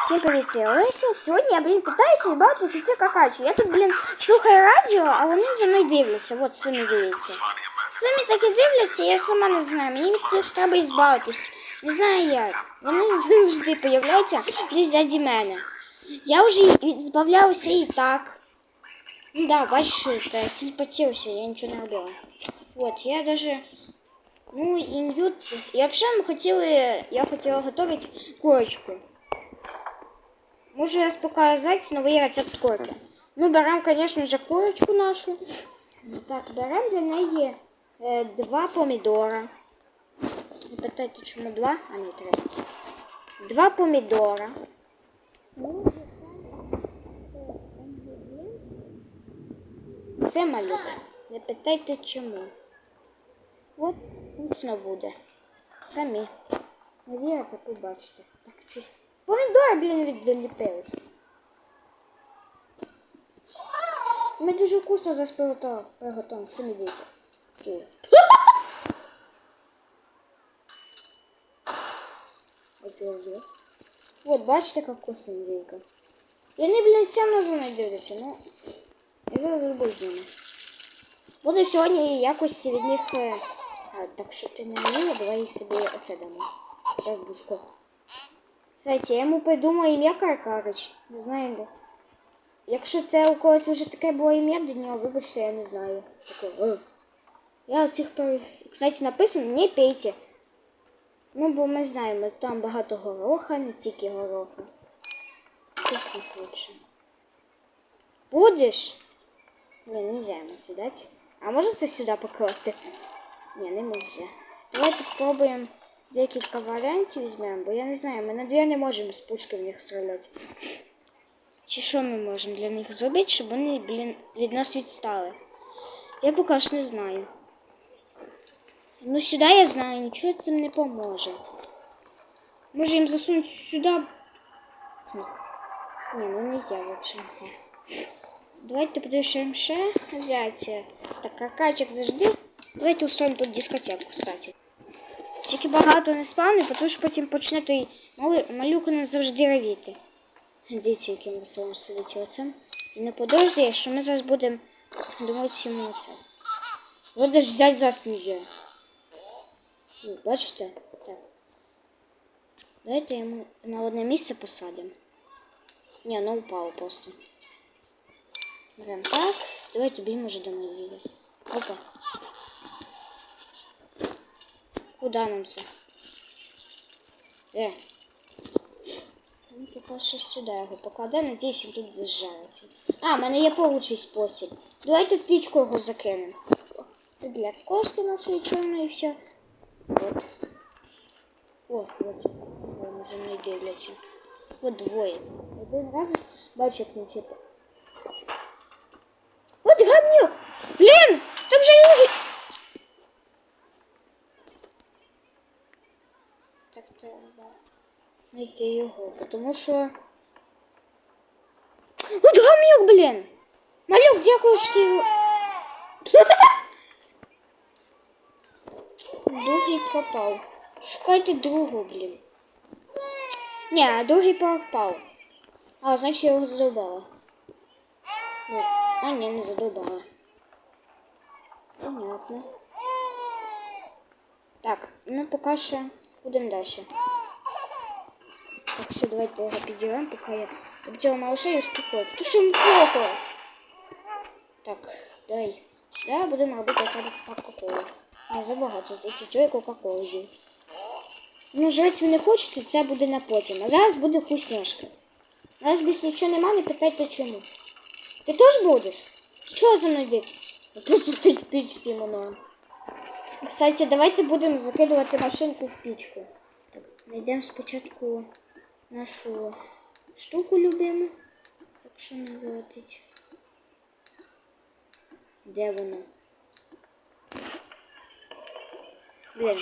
Всім привіт, це Олеся. Сьогодні я, блін, питаюся збавитися це какачу. Я тут, блін, слухаю радіо, а вони за мною дивляться. От самі дивляться. Самі так і дивляться, я сама не знаю. Мені від них треба збавитись. Не знаю як. Вони завжди появляються десь ззаді мене. Я вже і збавлялася і так. Ну да, бачиш, это телепатировался, я ничего не робила. Вот, я даже... Ну, и ньют... И вообще мы хотели... Я хотела готовить курочку. Можу показать новий рецепт курки. Ну, беремо, конечно же, курочку нашу. Так, беремо для неї е, два помідора. Не питайте, чому два, а не три. Два помідора. Це малюк. Не питайте чому. От вкусно буде. Самі. Не вірите, побачите. Так, щось. Помідори, блін, відліпились. Ми дуже вкусно заспиротували. Приготовимо, самі дивіться. От, бачите, як вкусно індійка. Вони, блін, все одно за мною дивляться, ну. Я зараз зроблю з ними. Буду сьогодні якось від них. е, А, так що ти не вміла, давай я тобі оце дамо. Так, душко. Кстати, я йому придумав ім'я Каркарич. Не знаю де. Якщо це у когось вже таке було ім'я до нього, вибачте, я не знаю. Таке, «Е». Я оцих пер... Кстати, написано не пейте. Ну, бо ми знаємо, там багато гороха, не тільки гороха. Хтось не. Будеш? Ні, нельзя йому це дати. А може це сюди покласти? Ні, не може. Давайте спробуємо декілька варіантів візьмемо, бо я не знаю, ми на дві не можемо з пушки в них стріляти. Чи що ми можемо для них зробити, щоб вони, блін, від нас відстали? Я поки що не знаю. Ну сюди я знаю, нічого цим не поможе. Може їм засунути сюди. Ні, ну нельзя, в общем. Давайте подушим ще взяти. Так, какачок завжди. Давайте устроїмо тут дискотеку, кстати. Тільки багато не спавни, тому що потім почне той мали- малюк не завжди равіти. Дивіться, яким веселим сидить оцем. І не подожди, що ми зараз будемо думати йому це. Вот даже взять зараз нельзя. Ну, бачите? Так. Давайте йому на одне місце посадимо. Ні, ну упало просто. Берем так. Давай тобі може дамо зілля. Опа. Куда нам це? Е. Ну, поки що сюди його покладемо, надіюсь, він тут зжариться. А, в мене є получий спосіб. Давайте в пічку його закинемо. Це для кошти чорної і все. От. О, от. Вони за мною дивляться. От двоє. Один раз бачу, як не типу. От гамнюк! Блін! Там же люди! знайти його, тому що... От гамнюк, блін! Малюк, дякую, що ти його... Другий пропав. Шукайте другого, блін. Ні, а другий пропав. А, значить я його задовбала. Ну, а ні, не задовбала. Понятно. Так, ми поки що будемо далі. Так, все, давайте підірвемо, поки я обділа малыша і успокою. Тому що йому плохо. Так, давай. Сюди будемо робити кока-колу. Не забагато, здається, цього кока-колу з'їв. Ну, жрати ви не хочете, це буде на потім. А зараз буде вкусняшка. Зараз без нічого нема, не питайте чому. Ти теж будеш? Чого за мною йдете? Я Просто стоїть в пічці. Кстати, давайте будемо закидувати машинку в пічку. Так, знайдемо спочатку нашу штуку любиму. Якщо не вилетить. Де вона? Блін.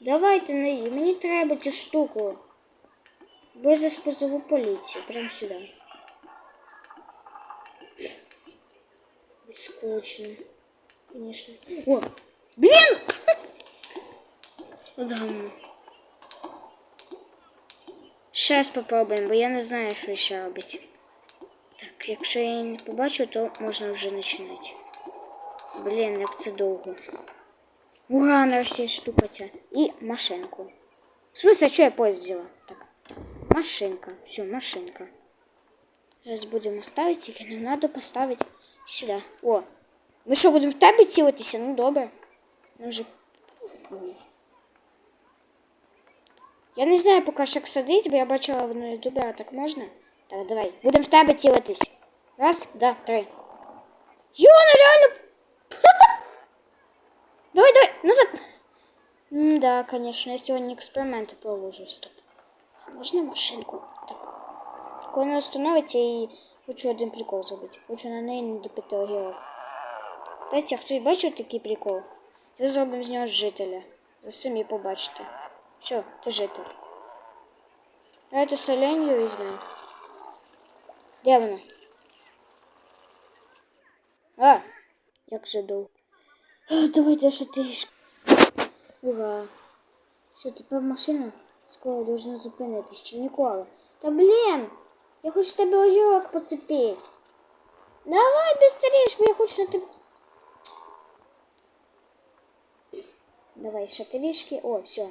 Давайте на її. Мені треба цю штуку. Бо я зараз позову поліцію. Прямо сюди. Скучно. Конечно. О! Блин! Вот говно. Щас попробуємо, бо я не знаю, що ще робити. Так, якщо я її не побачу, то можна вже починати. Блін, як це довго. Ура, нарешті штука ця. І машинку. В смысле, що я поїзд взяла? Так. Машинка. Все, машинка. Зараз будемо ставити, тільки нам треба поставити сюди. О. Ми що, будемо в тебе цілитися? Ну добре. Ми вже. Ой. Я не знаю поки що як садить, бо я бачила в ютубі, а так можна? Так, давай. Будемо в тебе цілитись. Раз, два, три. Йо, ну реально. Давай, давай, назад. М, Да, конечно, я сегодня эксперименты положу. Стоп. А Можно машинку? Так. Прикольно установить і хочу один прикол зробити. Хочу на неї не допити огірок. Дайте, а хтось бачив такий прикол? Це зробимо з нього жителя. Ви самі побачите. Все, ти житель. Давайте соленью візьмемо. Де вона? А! Як же довго. А, Давайте ще трішки. Ура. Все, тепер машина скоро должна зупинитись. Чи ніколи? Та блін! Я хочу тебе огірок поцепити. Давай быстрее, бо я хочу на тебе. Давай ще трішки. О, все.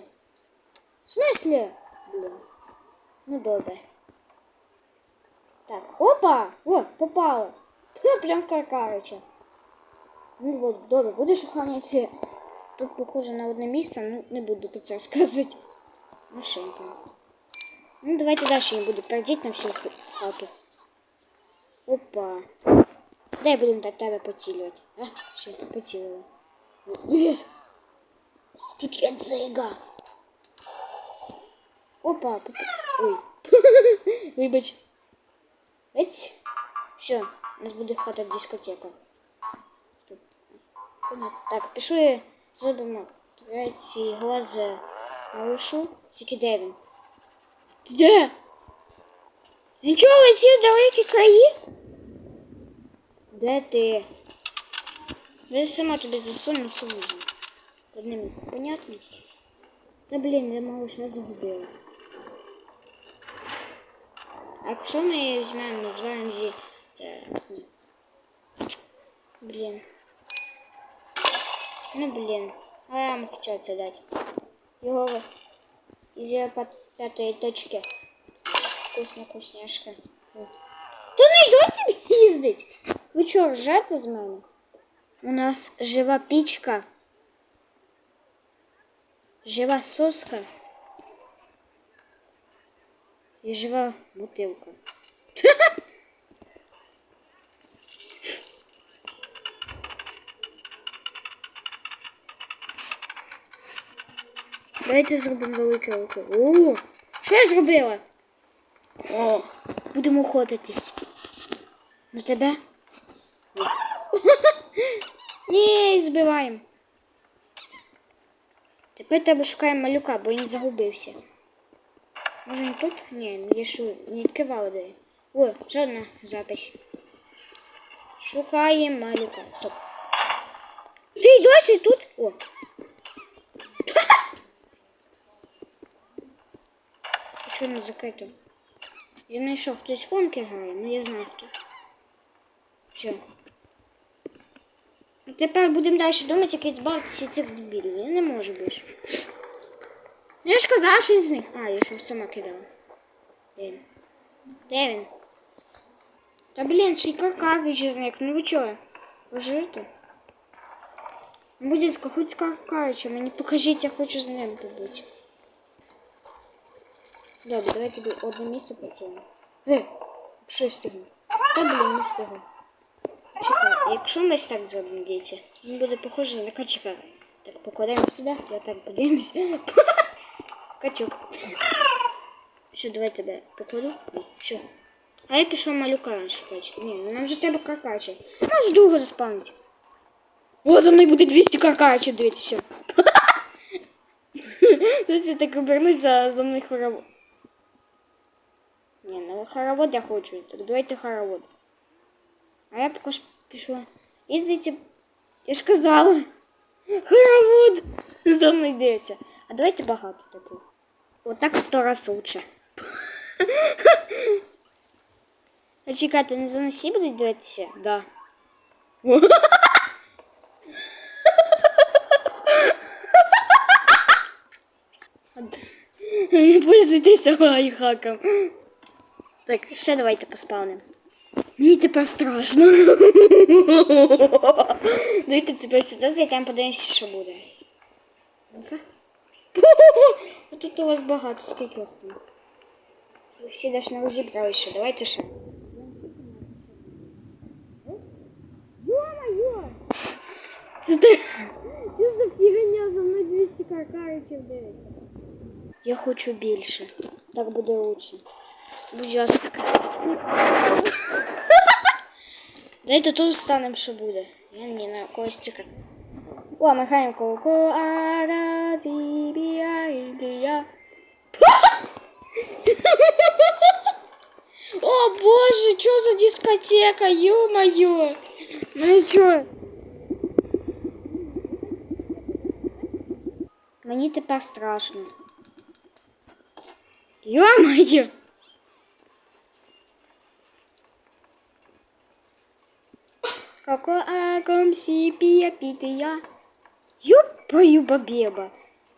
В смысле? Блін. Ну добре. Так, опа! О, попало. Ха, прям каркарича. Ну вот, добре, будеш охороняти. Тут похоже на одне місце, ну не буду про це розказувати. Машинка. Ну давайте дальше не буду перейдіть на всю ху- хату. Опа. Дай будемо до тебе поцілювати. А, все, поцілили. Yes. Тут є дзига. Опа, попа. Ой. Вибач. Ець. Все, у нас буде хата дискотека. Так, пішли зробимо третій глаз малышу. Тільки де він? Ти де? Нічого летів далекі краї? Де ти? Я сама тобі засуну суму. Одним, понятно? Та блін, я малыш нас загубила. А якщо ми візьмемо, називаємо зі... е, ні. Блін. Ну блин. А я ему хотел это дать. Его из ее под пятой точки. Вкусно, вкусняшка. Ти не досі їздить? Ви що, ржете з мене? У нас жива пічка. Жива соска. І жива бутилка. Давайте зробимо велике око. О! Що я зробила? О! Будемо ходити. На тебе? Ні, збиваємо. Тепер треба шукаємо малюка, бо він загубився. Може не тут? Ні, я що, не відкривала двері. О, ще одна запись. Шукаємо малюка. Стоп. Ти й досі тут? О. Чого не закрито? Зі мною що, хтось в гонки грає? Ну я знаю хто. Все. А тепер будемо далі думати, як збавитися цих дебілів. Я не можу більше. Я ж казав, що з них. А, я ж його сама кидала. Де він? Де він? Та блін, ще й Каркавич зник. Ну ви чого? Ви живете? Буде хоч з Каркавичем, мені покажіть, я хочу з ним побути. Добре, давай тобі одне місце поцілимо. Е, що я встигну? Та блін, не встигну. Чекай, якщо ми ось так зробимо, діти, він буде похожий на качка. Так, покладаємо сюди, я так подивимося. Качок. Все, давай тебе покладу. Все. А я пішов малюка шукати. Ні, ну нам же треба каркача. Може довго заспавнити. О, за мною буде 200 каркачів, дивіться, все. Зараз я так обернусь за, за мною хоровод. Ні, ну хоровод я хочу. Так давайте хоровод. А я також пішла. І звідси, я ж казала. Хоровод за мною йдеться. А давайте багато таких. Вот так в сто раз лучше. А чекайте, не за всі будуть дивитися? Да. Пользуйтеся лайфхаком. Так, ще давайте поспавним. Мені тепер страшно. Давайте тепер сюди зайдемо, подивимося, що буде. Ну-ка. А Тут у вас багато, скільки вас там? Ви всі навіть не розібрали ще, давайте ще. Ё-моё! Це ти... Що за фігня за мною 200 каркаричів дивиться? Я хочу більше. Так буде лучше. Будь ласка. Дайте тут встанемо, що буде. Я не на костика. О, махаємо колко, а да зібія ідея. О боже, что за дискотека, ё-моё! Ну и чё? Мені тепер страшно. Ё-моё! Коко аком сіпія пітия. Юпаю бабеба.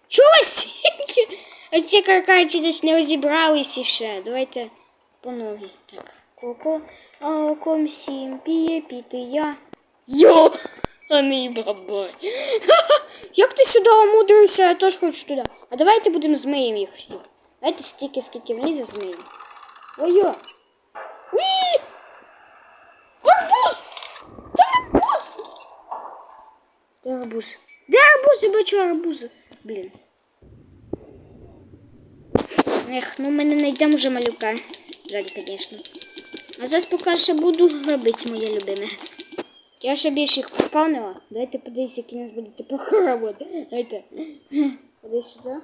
Чого стільки? А ці каркачі десь не розібралися ще. Давайте по ноги. Так. Коко аком сімпія пітия. Йо! А не бабай. Як ти сюди умудрився? Я теж хочу туди. А давайте будемо змиємо їх всіх. Давайте стільки, скільки влізе змиємо. Ой-йо! Де арбуз? Де арбуз? Я бачу арбузи. Блін. Ех, ну ми не знайдемо вже малюка. Жаль, звісно. А зараз поки що буду робити моє любиме. Я ще більше їх поспавнила. Дайте подивіться, який у нас буде тепер хоровод. Дайте. Ходи сюди.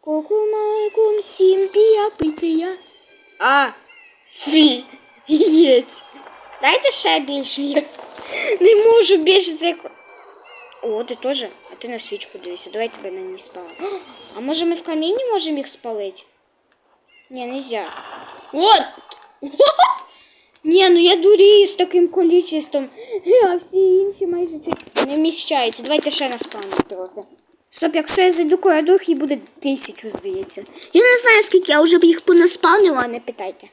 Кукумайкум сімпія пития. А, фі, єць. Дайте ще більше. Я не можу більше це. О, ти теж? А ти на свічку дивися. Давай тебе на ній спала. А може ми в каміні можемо їх спалити? Ні, нельзя. Вот! Ні, ну я дурію з таким количеством, а всі інші майже чуть не вміщаються. Давайте ще наспавнимо трохи. Щоб якщо я зайду коридор, їх буде тисячу, здається. Я не знаю, скільки я вже б їх понаспавнила, а не питайте.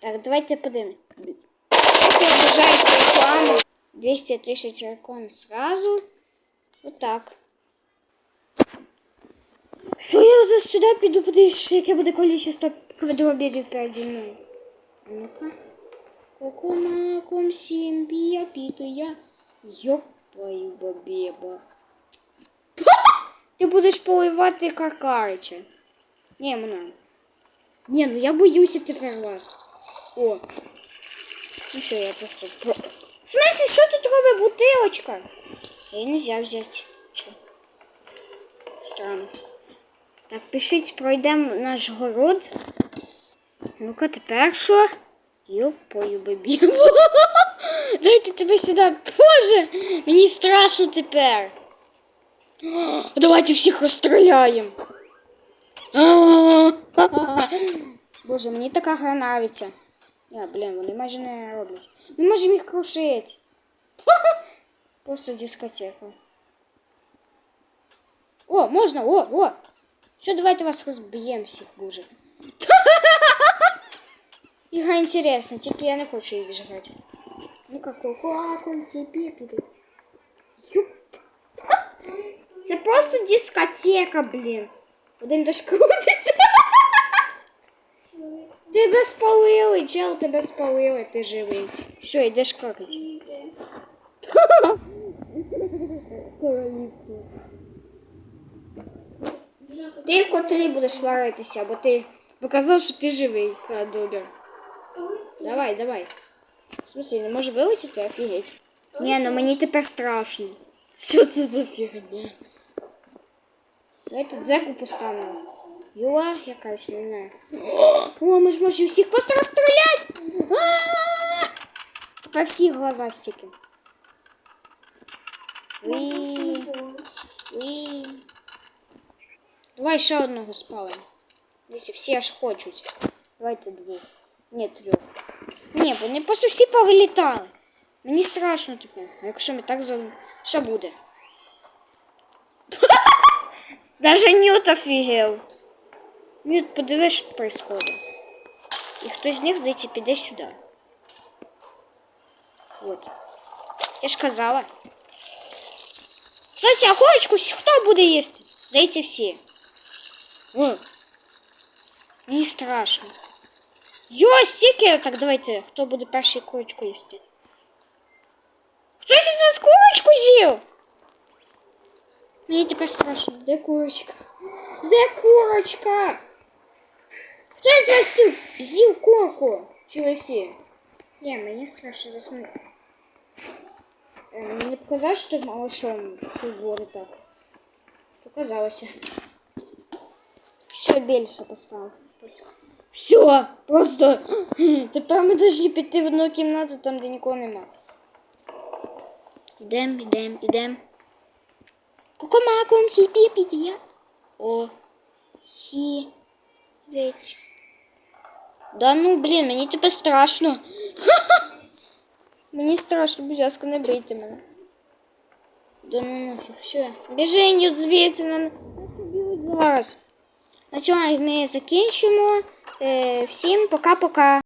Так, давайте подивимось. Як обижається реклама. 200 тисяч рекон сразу. Вот так. Все, я за сюди піду подивлюся, яке буде количество квадроберів переді мною. А Ну-ка. Кокомаком сімбія пітия. Йопаю бабеба. Ти будеш поливати каркарича. Ні, мона. Ні, ну я боюся тепер вас. О. Ну що, я просто... В смысле, що тут робить бутилочка? Її нельзя взяти. Странно. Так, пишіть, пройдемо наш город. Ну-ка, тепер що? Йопою бабі. Дайте тебе сюди. Боже, мені страшно тепер. Давайте всіх розстріляємо. Боже, мені така гра нравиться. Я, блін, вони майже не роблять. Ми можемо їх крушити. Просто дискотека. О, можна, о, о! Все, давайте вас розб'ємо всіх дуже. Ігра інтересна, тільки я не хочу її грати. Ну как кукуаком себе піде. Юп. Це просто дискотека, блін. Один дощ крутиться. Тебе спалили, чел, тебе спалили, ти живий. Все, йдеш какать. Королівство. Ти в котрі будеш варитися, бо ти показав, що ти живий, добре. Давай, давай. В смысле, не може вилетіти, офігеть. Ні, ну мені тепер страшно. Що це за фігня? Давайте дзеку поставимо. Юла якась, не знаю. О, ми ж можемо всіх просто розстріляти! А! По всіх глаза стільки. Уі. Уі. Давай ще одного спалимо. Якщо всі аж хочуть. Давайте двох. Ні, трьох. Ні, вони просто всі повилітали. Мені страшно тепер. А якщо ми так зробимо, що буде? Даже Ньют офігел. Ньют, подивись, що происходит. І хтось з них, здається, піде сюди. Вот. Я ж казала. Кстати, а курочку с- хто буде їсти? Здається, всі. О. Мені страшно. Йо, стільки! Так, давайте, хто буде перший курочку їсти? Хтось із вас курочку з'їв? Мені тепер страшно. Де курочка? Де курочка? Хто із вас з'їв, з'їв курку? Чи ви всі? Ні, мені страшно засмію. Мені не показалось, що малышом щось було не так. Показалося. Все більше поставив. Все, просто. Тепер ми повинні піти в одну кімнату, там, де нікого нема. Ідем, ідем, ідем. Кукумакум, сіпі, підія. О, хі. Дивіться. Да ну, блін, мені тепер страшно. Мені страшно, будь ласка, не бийте мене. Да ну нафіг, все. Біжи, Ньют, звідси, на... нас уб'ють зараз. На цьому ми закінчимо. Е, всім пока-пока.